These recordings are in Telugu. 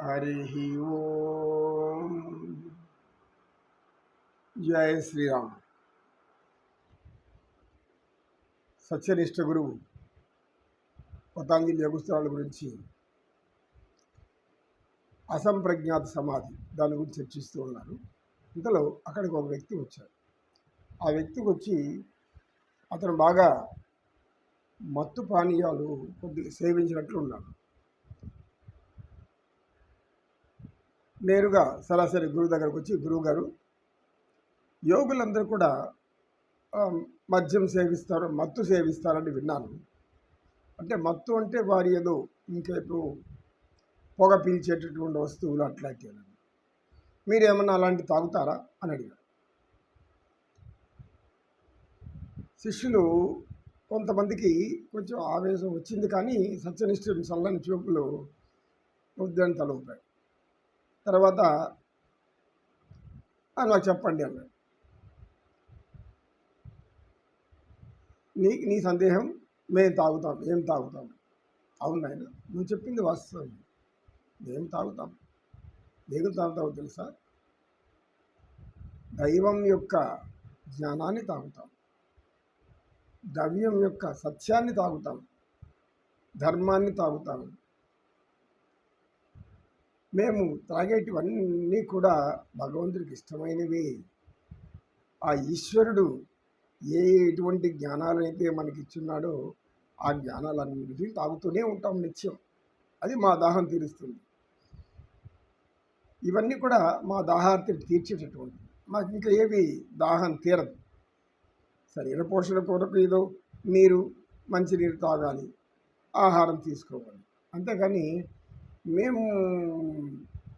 హరి ఓం జయ శ్రీరామ్ సత్యనిష్ట గురువు పతాంజలి యోగస్థానాల గురించి అసంప్రజ్ఞాత సమాధి దాని గురించి చర్చిస్తూ ఉన్నారు ఇంతలో అక్కడికి ఒక వ్యక్తి వచ్చాడు. ఆ వ్యక్తికి వచ్చి అతను బాగా మత్తు పానీయాలు కొద్దిగా సేవించినట్లు ఉన్నాడు నేరుగా సరాసరి గురువు దగ్గరకు వచ్చి గురువు గారు యోగులందరూ కూడా మద్యం సేవిస్తారు మత్తు సేవిస్తారని విన్నాను. అంటే మత్తు అంటే వారి ఏదో ఇంకేపు పొగ పీల్చేటటువంటి వస్తువులు అట్లాంటివి మీరు ఏమన్నా అలాంటి తాగుతారా అని అడిగారు శిష్యులు కొంతమందికి కొంచెం ఆవేశం వచ్చింది కానీ సత్యనిష్ఠ చల్లని చూపులు వద్దని తలవుతాయి తర్వాత నాకు చెప్పండి అన్నాడు. నీ నీ సందేహం మేము తాగుతాం ఏం తాగుతాం. అవును ఆయన నువ్వు చెప్పింది వాస్తవం. మేము తాగుతాం. దేని తాగుతావు తెలుసా? దైవం యొక్క జ్ఞానాన్ని తాగుతాం. ద్రవ్యం యొక్క సత్యాన్ని తాగుతాం. ధర్మాన్ని తాగుతాం. మేము త్రాగేటివన్నీ కూడా భగవంతుడికి ఇష్టమైనవి. ఆ ఈశ్వరుడు ఏ ఎటువంటి జ్ఞానాలైతే మనకి ఇచ్చున్నాడో ఆ జ్ఞానాలన్నిటిని తాగుతూనే ఉంటాం నిత్యం. అది మా దాహం తీరుస్తుంది. ఇవన్నీ కూడా మా దాహార్తిని తీర్చేటటువంటి మాకు ఇంకా ఏవి దాహం తీరదు. శరీర పోషణ కొరకు ఏదో నీరు మంచినీరు తాగాలి ఆహారం తీసుకోవాలి. అంతేకాని మేము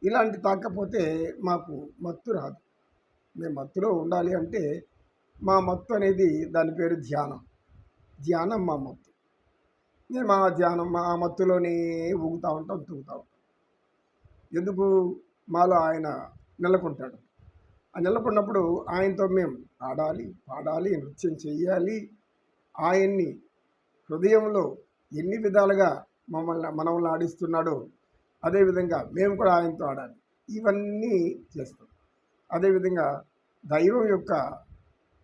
ఇలాంటి తాకపోతే మాకు మత్తు రాదు. మేము మత్తులో ఉండాలి అంటే మా మత్తు అనేది దాని పేరు ధ్యానం. ధ్యానం మా మత్తు. మేము ఆ ధ్యానం మా మత్తులోనే ఊగుతూ ఉంటాం తూగుతూ ఉంటాం. ఎందుకు? మాలో ఆయన నెలకొంటాడు. ఆ నెలకొన్నప్పుడు ఆయనతో మేము ఆడాలి పాడాలి నృత్యం చేయాలి ఆయన్ని హృదయంలో ఎన్ని విధాలుగా మమ్మల్ని మనల్ని ఆడిస్తున్నాడో అదేవిధంగా మేము కూడా ఆయనతో ఆడాలి. ఇవన్నీ చేస్తాం. అదేవిధంగా దైవం యొక్క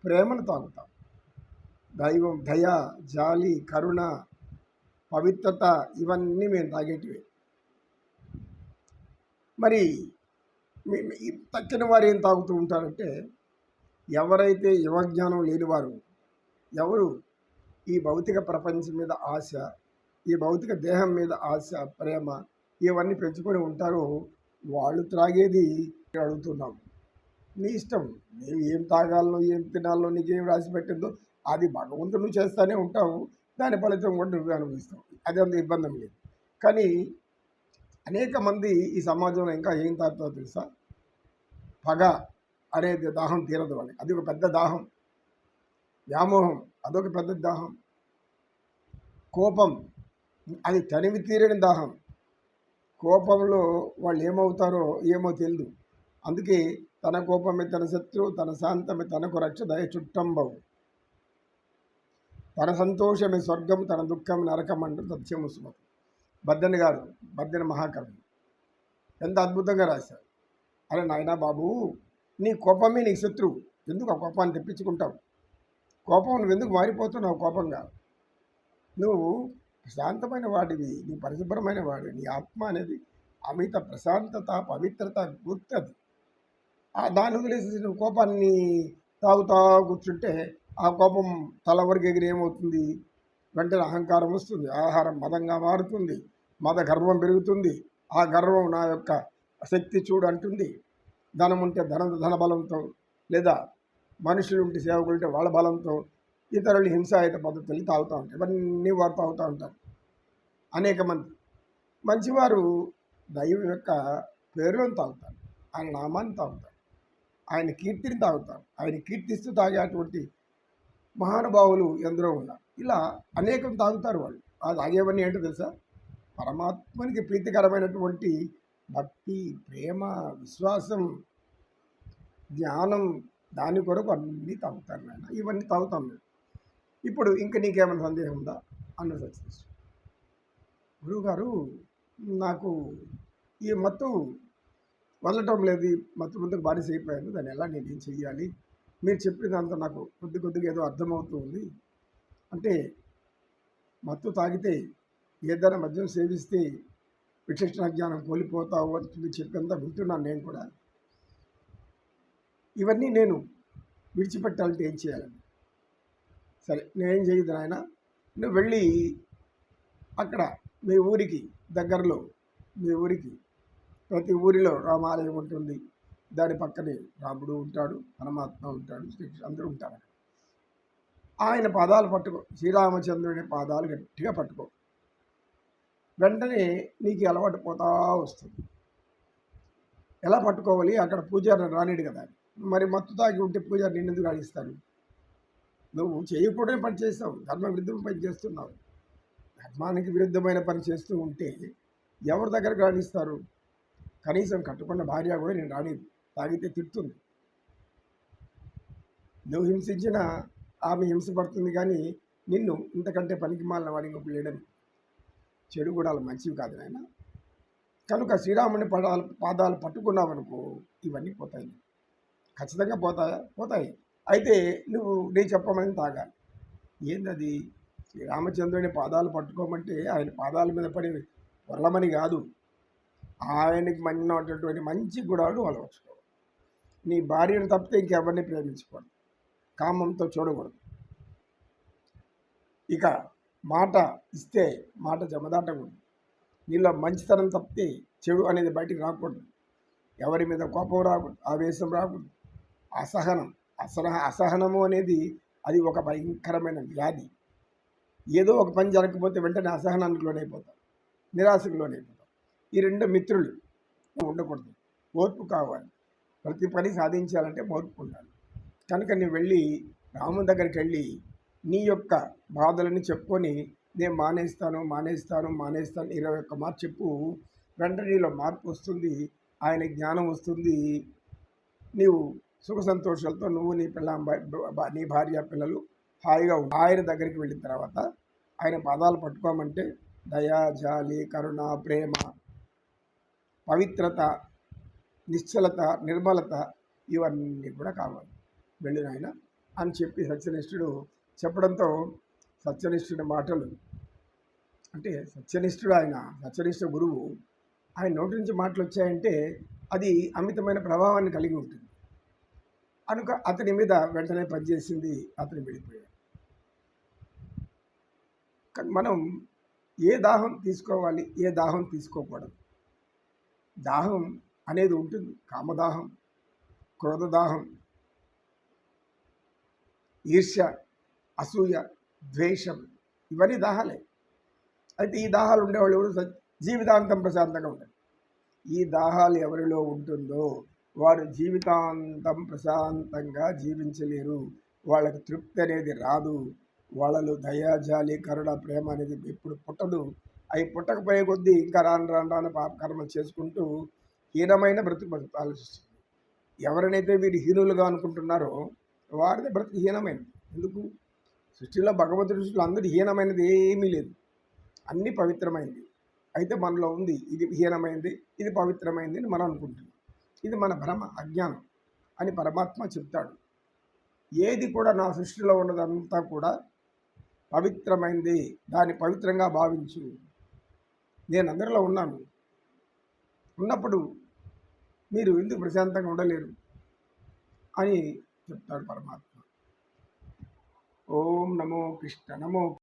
ప్రేమను తాగుతాం దైవం దయ జాలి కరుణ పవిత్రత ఇవన్నీ మేము తాగేటివి. మరి తక్కిన వారు ఏం తాగుతూ ఉంటారంటే ఎవరైతే యువజ్ఞానం లేనివారు ఎవరు ఈ భౌతిక ప్రపంచం మీద ఆశ ఈ భౌతిక దేహం మీద ఆశ ప్రేమ ఇవన్నీ పెంచుకొని ఉంటారో వాళ్ళు త్రాగేది అడుగుతున్నాం. నీ ఇష్టం. నీవు ఏం తాగాలనో ఏం తినాలో నీకేం రాసి పెట్టిందో అది భగవంతుడు నువ్వు చేస్తూనే ఉంటావు. దాని ఫలితం కూడా నువ్వే అనుభవిస్తావు. అది అంత ఇబ్బంది లేదు. కానీ అనేక మంది ఈ సమాజంలో ఇంకా ఏం తాగుతారో తెలుసా? పగ అనేది దాహం తీరదు వాళ్ళకి. అది ఒక పెద్ద దాహం. వ్యామోహం అదొక పెద్ద దాహం. కోపం అది తనివి తీరని దాహం. కోపంలో వాళ్ళు ఏమవుతారో ఏమో తెలియదు అందుకే తన కోపమే తన శత్రువు తన శాంతమే తనకు రక్షదయ చుట్టంబవు. తన సంతోషమే స్వర్గం తన దుఃఖం నరకం అంటూ సత్యము సుమతి. బద్దెన గారు బద్దెన మహాకవి. ఎంత అద్భుతంగా రాశారు. అరే నాయనా బాబు నీ కోపమే నీ శత్రువు ఎందుకు ఆ కోపాన్ని తెప్పించుకుంటావు? కోపం నువ్వు ఎందుకు మారిపోతున్నావు కోపంగా? నువ్వు ప్రశాంతమైన వాడివి నీ పరిశుభ్రమైన వాడివి నీ ఆత్మ అనేది అమిత ప్రశాంతత పవిత్రత గుర్తది ఆ దాన్ని వదిలేసి నువ్వు కోపాన్ని తాగుతా కూర్చుంటే ఆ కోపం తల వరకు ఎగిరి ఏమవుతుంది? వెంటనే అహంకారం వస్తుంది ఆహారం మదంగా మారుతుంది మద గర్వం పెరుగుతుంది ఆ గర్వం నా యొక్క శక్తి చూడు అంటుంది. ధనం ఉంటే ధన ధన బలంతో లేదా మనుషులు ఉంటే సేవకులు ఉంటే వాళ్ళ బలంతో ఇతరులు హింసాయుత పద్ధతులు తాగుతూ ఉంటాయి. ఇవన్నీ వారు తాగుతూ ఉంటారు. అనేక మంది. మంచివారు దైవం యొక్క పేరును తాగుతారు. ఆయన నామాన్ని తాగుతారు. ఆయన కీర్తిని తాగుతారు. ఆయన కీర్తిస్తూ తాగేటువంటి మహానుభావులు ఎందరో ఉన్నారు. ఇలా అనేకం తాగుతారు వాళ్ళు. ఆ తాగేవన్నీ ఏంటో తెలుసా? పరమాత్మనికి ప్రీతికరమైనటువంటి భక్తి ప్రేమ విశ్వాసం జ్ఞానం దాని కొరకు అన్నీ తాగుతారు నాయన. ఇవన్నీ తాగుతాం మేము. ఇప్పుడు ఇంకా నీకేమైనా సందేహం ఉందా? అన్న సత్యనిష్ఠ గురువుగారు నాకు ఈ మత్తు వదలటం లేదు. ఈ మత్తు ముందుకు బానిస అయిపోయాను దాన్ని ఎలా నేను ఏం చెయ్యాలి? మీరు చెప్పిన దాంతో నాకు కొద్ది కొద్దిగా ఏదో అర్థమవుతూ ఉంది అంటే మత్తు తాగితే ఏదైనా మద్యం సేవిస్తే విచక్షణ జ్ఞానం కోల్పోతావు అని మీరు చెప్పినంత వింటున్నాను నేను కూడా. ఇవన్నీ నేను విడిచిపెట్టాలంటే ఏం చేయాలని సరే నేనేం చేయదు నాయన. నువ్వు వెళ్ళి అక్కడ మీ ఊరికి దగ్గరలో మీ ఊరికి ప్రతి ఊరిలో రామాలయం ఉంటుంది. దాని పక్కనే రాముడు ఉంటాడు పరమాత్మ ఉంటాడు శ్రీకృష్ణ అందరూ ఉంటారు ఆయన పాదాలు పట్టుకో శ్రీరామచంద్రుని పాదాలు గట్టిగా పట్టుకో. వెంటనే నీకు అలవాటు పోతా వస్తుంది. ఎలా పట్టుకోవాలి? అక్కడ పూజారి రానిడు కదా. మరి మత్తు తాగి ఉంటే పూజారి నిన్నెందుకు అడిగిస్తాడు నువ్వు చేయకూడని పని చేస్తావు ధర్మ పని చేస్తున్నావు. ధర్మానికి విరుద్ధమైన పని చేస్తూ ఉంటే ఎవరి దగ్గర రాణిస్తారు? కనీసం కట్టుకున్న భార్య కూడా నేను రానిది తాగితే తిడుతుంది. నువ్వు హింసించిన ఆమె హింసపడుతుంది కానీ నిన్ను ఇంతకంటే పనికి మాలిన వాడి ఇంకొక లేడని. చెడు కూడా మంచివి కాదు నాయన. కనుక శ్రీరాముని పదాలు పాదాలు పట్టుకున్నావనుకో ఇవన్నీ పోతాయి. ఖచ్చితంగా పోతాయా? పోతాయి. అయితే నువ్వు నేను చెప్పమని తాగాలి ఏందది? శ్రీరామచంద్రుని పాదాలు పట్టుకోమంటే ఆయన పాదాల మీద పడి వరలమని కాదు. ఆయనకి మన్నినటువంటి మంచి గుణాలు అలవర్చుకో నీ భార్యను తప్పితే ఇంకెవరిని ప్రేమించకూడదు. కామంతో చూడకూడదు. ఇక మాట ఇస్తే మాట జమదాటకూడదు. నీలో మంచితనం తప్పితే చెడు అనేది బయటికి రాకూడదు. ఎవరి మీద కోపం రాకూడదు ఆవేశం రాకూడదు. అసహనం అసహ అసహనము అనేది అది ఒక భయంకరమైన వ్యాధి. ఏదో ఒక పని జరగకపోతే వెంటనే అసహనానికి లోనైపోతాం నిరాశకు లోనైపోతాం. ఈ రెండు మిత్రులు ఉండకూడదు ఓర్పు కావాలి. ప్రతి పని సాధించాలంటే ఓర్పు ఉండాలి. కనుక నువ్వు వెళ్ళి రాముని దగ్గరికి వెళ్ళి నీ యొక్క బాధలని చెప్పుకొని నేను మానేస్తాను మానేస్తాను మానేస్తాను ఇరవై ఒక్క మార్పు చెప్పు. వెంటనే నీలో మార్పు వస్తుంది ఆయన జ్ఞానం వస్తుంది. నీవు సుఖ సంతోషాలతో నువ్వు నీ పిల్ల నీ భార్య పిల్లలు హాయిగా ఆయన దగ్గరికి వెళ్ళిన తర్వాత ఆయన పాదాలు పట్టుకోమంటే దయా జాలి కరుణ ప్రేమ పవిత్రత నిశ్చలత నిర్మలత ఇవన్నీ కూడా కావాలి. వెళ్ళిన ఆయన అని చెప్పి సత్యనిష్ఠుడు చెప్పడంతో సత్యనిష్ఠుడి మాటలు అంటే సత్యనిష్ఠుడు ఆయన సత్యనిష్ఠ గురువు ఆయన నోటి నుంచి మాటలు వచ్చాయంటే అది అమితమైన ప్రభావాన్ని కలిగి ఉంటుంది. అనుక అతని మీద వెంటనే పనిచేసింది అతను వెళ్ళిపోయాడు. కానీ మనం ఏ దాహం తీసుకోవాలి ఏ దాహం తీసుకోకూడదు. దాహం అనేది ఉంటుంది. కామదాహం క్రోధదాహం ఈర్ష్య అసూయ ద్వేషం ఇవన్నీ దాహాలే. అయితే ఈ దాహాలు ఉండేవాళ్ళు ఎవరు? జీవితాంతం ప్రశాంతంగా ఉంటారు. ఈ దాహాలు ఎవరిలో ఉంటుందో వారు జీవితాంతం ప్రశాంతంగా జీవించలేరు. వాళ్ళకి తృప్తి అనేది రాదు. వాళ్ళలో దయాజాలి కరుణ ప్రేమ అనేది ఎప్పుడు పుట్టదు. అవి పుట్టకపోయే కొద్దీ ఇంకా రాను రాను రాను పాపకర్మలు చేసుకుంటూ హీనమైన బ్రతుకు బతుకు ఆలోచిస్తుంది. ఎవరినైతే వీరు హీనులుగా అనుకుంటున్నారో వారిది బ్రతుకు హీనమైనది. ఎందుకు? సృష్టిలో భగవంతుడి సృష్టిలో అందరూ హీనమైనది ఏమీ లేదు. అన్నీ పవిత్రమైంది అయితే మనలో ఉంది ఇది హీనమైంది ఇది పవిత్రమైంది అని మనం అనుకుంటున్నాం. ఇది మన భ్రమ అజ్ఞానం అని పరమాత్మ చెప్తాడు. ఏది కూడా నా సృష్టిలో ఉన్నదంతా కూడా పవిత్రమైంది. దాన్ని పవిత్రంగా భావించు. నేను అందరిలో ఉన్నాను. ఉన్నప్పుడు మీరు ఎందుకు ప్రశాంతంగా ఉండలేరు అని చెప్తాడు పరమాత్మ. ఓం నమో కృష్ణ నమో